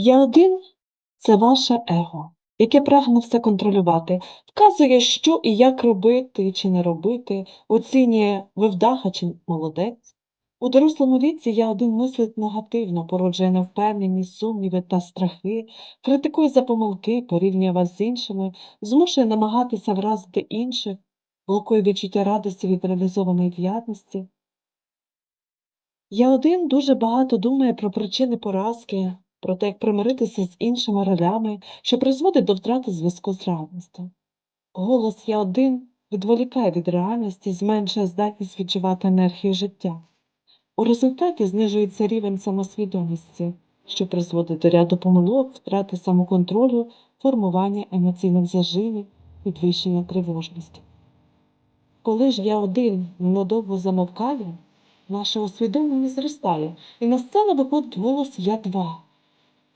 Я один це ваше его, яке прагне все контролювати, вказує, що і як робити чи не робити, оцінює ви вдаха чи молодець. У дорослому віці я один мислить негативно, породжує невпевненість, сумніви та страхи, критикує за помилки, порівнює вас з іншими, змушує намагатися вразити інших, блокує відчуття радості від реалізованої діяльності. Я один дуже багато думає про причини поразки, про те, як примиритися з іншими ролями, що призводить до втрати зв'язку з реальністю. Голос я один відволікає від реальності, зменшує здатність відчувати енергію життя. У результаті знижується рівень самосвідомості, що призводить до ряду помилок, втрати самоконтролю, формування емоційних заживів, підвищення тривожності. Коли ж я один надовго замовкає, наша усвідомленість зростає, і на сцену виходить голос Я два.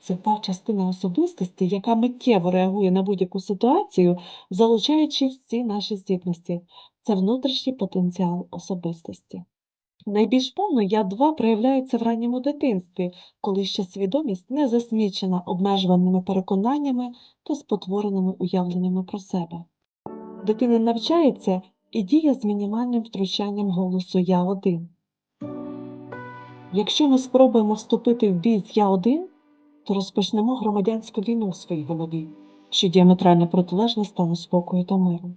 Це та частина особистості, яка миттєво реагує на будь-яку ситуацію, залучаючи всі наші здібності. Це внутрішній потенціал особистості. Найбільш повно я два проявляється в ранньому дитинстві, коли ще свідомість не засмічена обмежуваними переконаннями та спотвореними уявленнями про себе. Дитина навчається і діє з мінімальним втручанням голосу Я один. Якщо ми спробуємо вступити в бій з Я один, то розпочнемо громадянську війну в своїй голові, що діаметрально протилежна стану спокою та миру.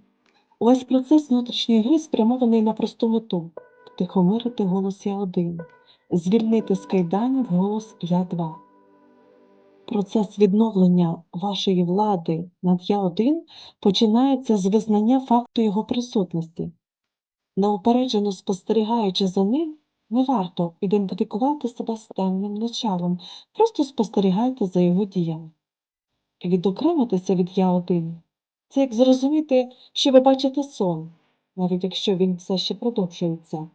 Увесь процес внутрішньої гри спрямований на просту мету втихомирити голос Я один, звільнити з кайданів голос Я два. Процес відновлення вашої влади над Я один починається з визнання факту його присутності. Неупереджено спостерігаючи за ним, не варто ідентифікувати себе з темним началом, просто спостерігайте за його діями. Відокремитися від Я один це як зрозуміти, що ви бачите сон, навіть якщо він все ще продовжується.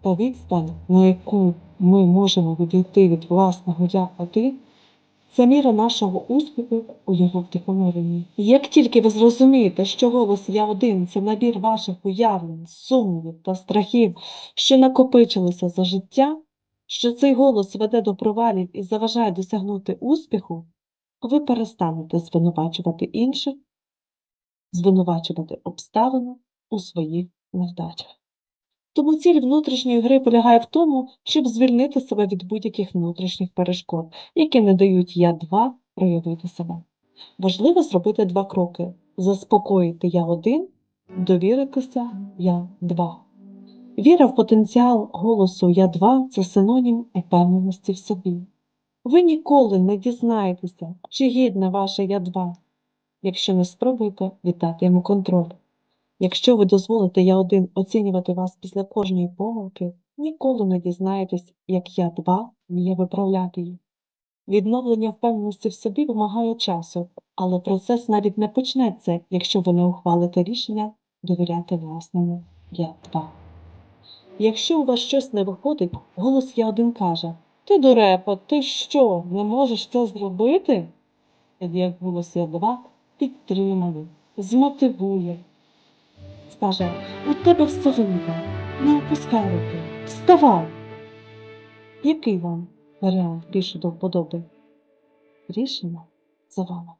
Та відстань, на яку ми можемо відійти від власного я один, це міра нашого успіху у його втихомиренні. Як тільки ви зрозумієте, що голос я один це набір ваших уявлень, сумнівів та страхів, що накопичилися за життя, що цей голос веде до провалів і заважає досягнути успіху, ви перестанете звинувачувати інших, звинувачувати обставини у своїх невдачах. Тому ціль внутрішньої гри полягає в тому, щоб звільнити себе від будь-яких внутрішніх перешкод, які не дають я два проявити себе. Важливо зробити два кроки: заспокоїти я один, довіритися я два. Віра в потенціал голосу я два це синонім упевненості в собі. Ви ніколи не дізнаєтеся, чи гідне ваше я два, якщо не спробуєте віддати йому контроль. Якщо ви дозволите я один оцінювати вас після кожної помилки, ніколи не дізнаєтесь, як я два вміє виправляти їх. Відновлення впевненості в собі вимагає часу, але процес навіть не почнеться, якщо ви не ухвалите рішення довіряти власному я два. Якщо у вас щось не виходить, голос я один каже Ти дурепа, ти що, не можеш це зробити? Як голос я два підтримує, змотивує, скаже, у тебе все вийде, не опускай руки, вставай. Який вам варіант більше до вподоби? Рішення за вами.